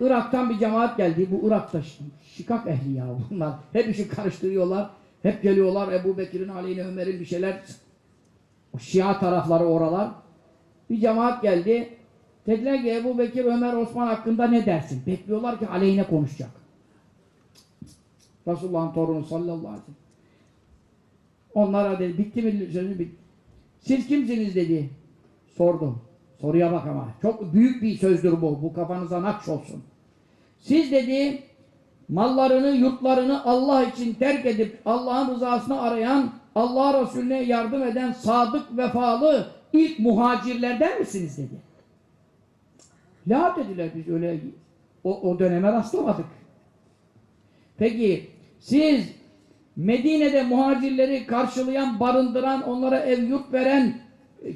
Irak'tan bir cemaat geldi. Bu Irak'ta şi- şikak ehli ya bunlar. Hep işi karıştırıyorlar. Hep geliyorlar Ebu Bekir'in, Ali'nin, Ömer'in bir şeyler. O Şia tarafları oralar. Bir cemaat geldi. Dediler ki Ebu Bekir, Ömer, Osman hakkında ne dersin? Bekliyorlar ki aleyhine konuşacak. Resulullah'ın torunu sallallahu aleyhi ve sellem. Onlara dedi, bitti mi sözü bitti. Siz kimsiniz dedi. Sordum. Soruya bak ama. Çok büyük bir sözdür bu. Bu kafanıza nakş olsun. Siz dedi mallarını, yurtlarını Allah için terk edip Allah'ın rızasını arayan, Allah Resulüne yardım eden sadık, vefalı ilk muhacirlerden misiniz dedi. La dediler biz öyle o, o döneme rastlamadık. Peki siz Medine'de muhacirleri karşılayan, barındıran, onlara ev yurt veren,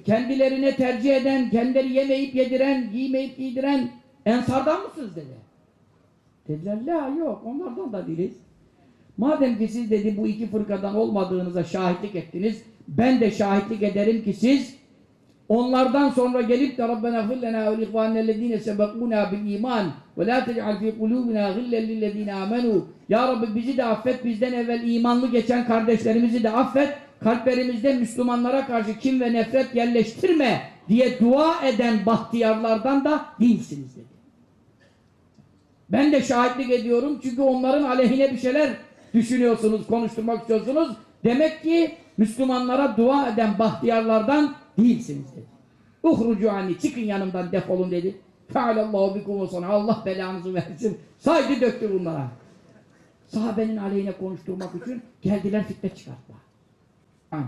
kendilerine tercih eden, kendileri yemeyip yediren, giymeyip giydiren ensardan mısınız dedi. Dediler la yok onlardan da değiliz. Madem ki siz dedi bu iki fırkadan olmadığınıza şahitlik ettiniz, ben de şahitlik ederim ki siz onlardan sonra gelip de Rabbena gfir lena ve ihvanellezine sebekuna bil iman ve la tec'al fi kulubina gillen lillezine amenu Ya Rabbi bizi de affet, bizden evvel imanlı geçen kardeşlerimizi de affet, kalplerimizde Müslümanlara karşı kim ve nefret yerleştirme diye dua eden bahtiyarlardan da değilsiniz dedi. Ben de şahitlik ediyorum çünkü onların aleyhine bir şeyler düşünüyorsunuz, konuşturmak istiyorsunuz. Demek ki Müslümanlara dua eden bahtiyarlardan değilsiniz dedi. Uhrucu anni, çıkın yanımdan defolun dedi. Fealallahu bikum sonra Allah belanızı versin. Saydı döktü bunlara. Sahabenin aleyhine konuşturmak için geldiler fitne çıkarttılar. Amin.